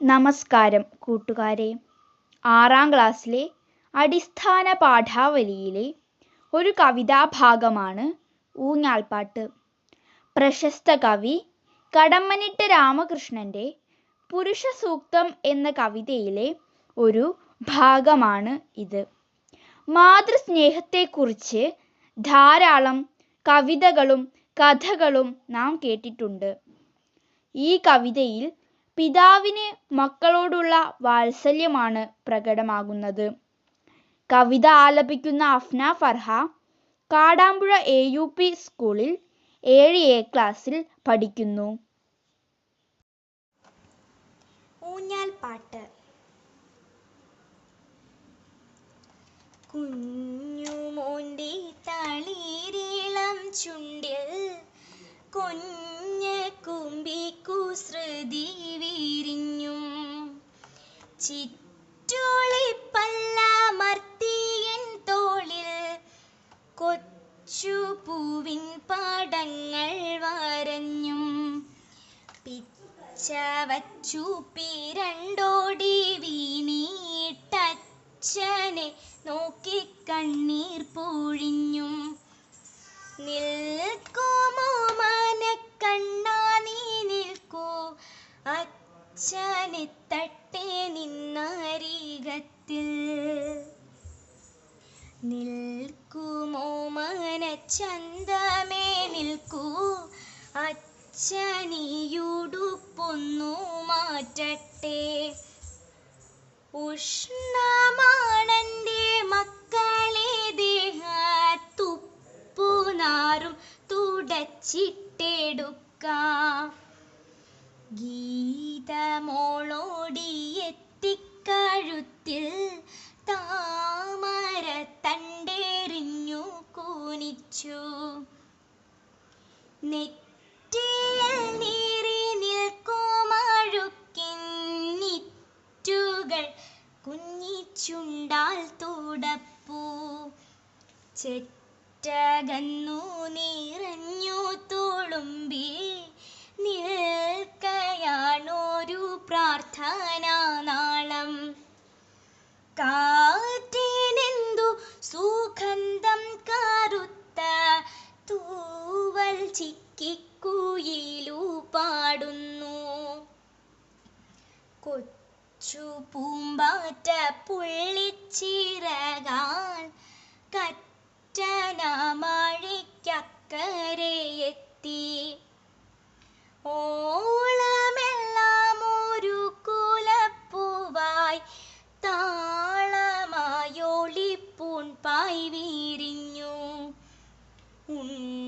നമസ്കാരം കൂട്ടുകാരെ. ആറാം ക്ലാസ്സിലെ അടിസ്ഥാന പാഠാവലിയിലെ ഒരു കവിതാഭാഗമാണ് ഊഞ്ഞാൽപ്പാട്ട്. പ്രശസ്ത കവി കടമ്മനിട്ട രാമകൃഷ്ണന്റെ പുരുഷസൂക്തം എന്ന കവിതയിലെ ഒരു ഭാഗമാണ് ഇത്. മാതൃസ്നേഹത്തെക്കുറിച്ച് ധാരാളം കവിതകളും കഥകളും നാം കേട്ടിട്ടുണ്ട്. ഈ കവിതയിൽ പിതാവിന് മക്കളോടുള്ള വാത്സല്യമാണ് പ്രകടമാകുന്നത്. കവിത ആലപിക്കുന്ന Afna Farha Kadampuzha A U P സ്കൂളിൽ ഏഴ് എ ക്ലാസ്സിൽ പഠിക്കുന്നു. ഊഞ്ഞാൽപ്പാട്ട് കുഞ്ഞുമോന്റെ തളിരിളം ചുണ്ടിൽ കുഞ്ഞ് കുമ്പി കുസൃതി വിരിഞ്ഞും ചിറ്റുളിപ്പല്ലമർത്തിയൻ തോളിൽ. കൊച്ചു പൂവിൻ പടങ്ങൾ വരഞ്ഞും. പിച്ചവച്ചു പിരണ്ടോടി വീണീട്ടച്ഛനെ നോക്കി കണ്ണീർ പൊഴിഞ്ഞും. നിൽക്കുമോ മനക്കണ്ണാ നീ നിൽക്കൂ. അച്ഛനെ മനച്ചന്തമേ നിൽക്കൂ. അച്ഛനിയുടുപ്പൊന്നു മാറ്റട്ടെ. ഉഷ്ണമാണെന്റെ മക്കളെ ദേഹത്തുപ്പുനാറും തുടച്ചിട്ടെടുക്കാം. ഗീതമോളോടിയെത്തിക്കഴുത്തിൽ കുഞ്ഞിച്ചുണ്ടാൽ തുടപ്പൂ. ചെറ്റകന്നു നിറഞ്ഞു തുളുമ്പി നിൽക്കയാണോരു പ്രാർത്ഥന നാളം. കാറ്റിനെന്തു സുഗന്ധം കറുത്ത തൂവൽ ചിക്കിക്കുയിലു പാടുന്നു. കൊച്ചു കൊച്ചു പൂമ്പാറ്റ പുള്ളിച്ചിറകാൻ കറ്റനമഴിക്കക്കരയെത്തി ഓളമെല്ലാം ഒരു കുലപ്പൂവായി താളമായോളിപ്പൂൺ പായ് വീരിഞ്ഞു. ഉണ്ട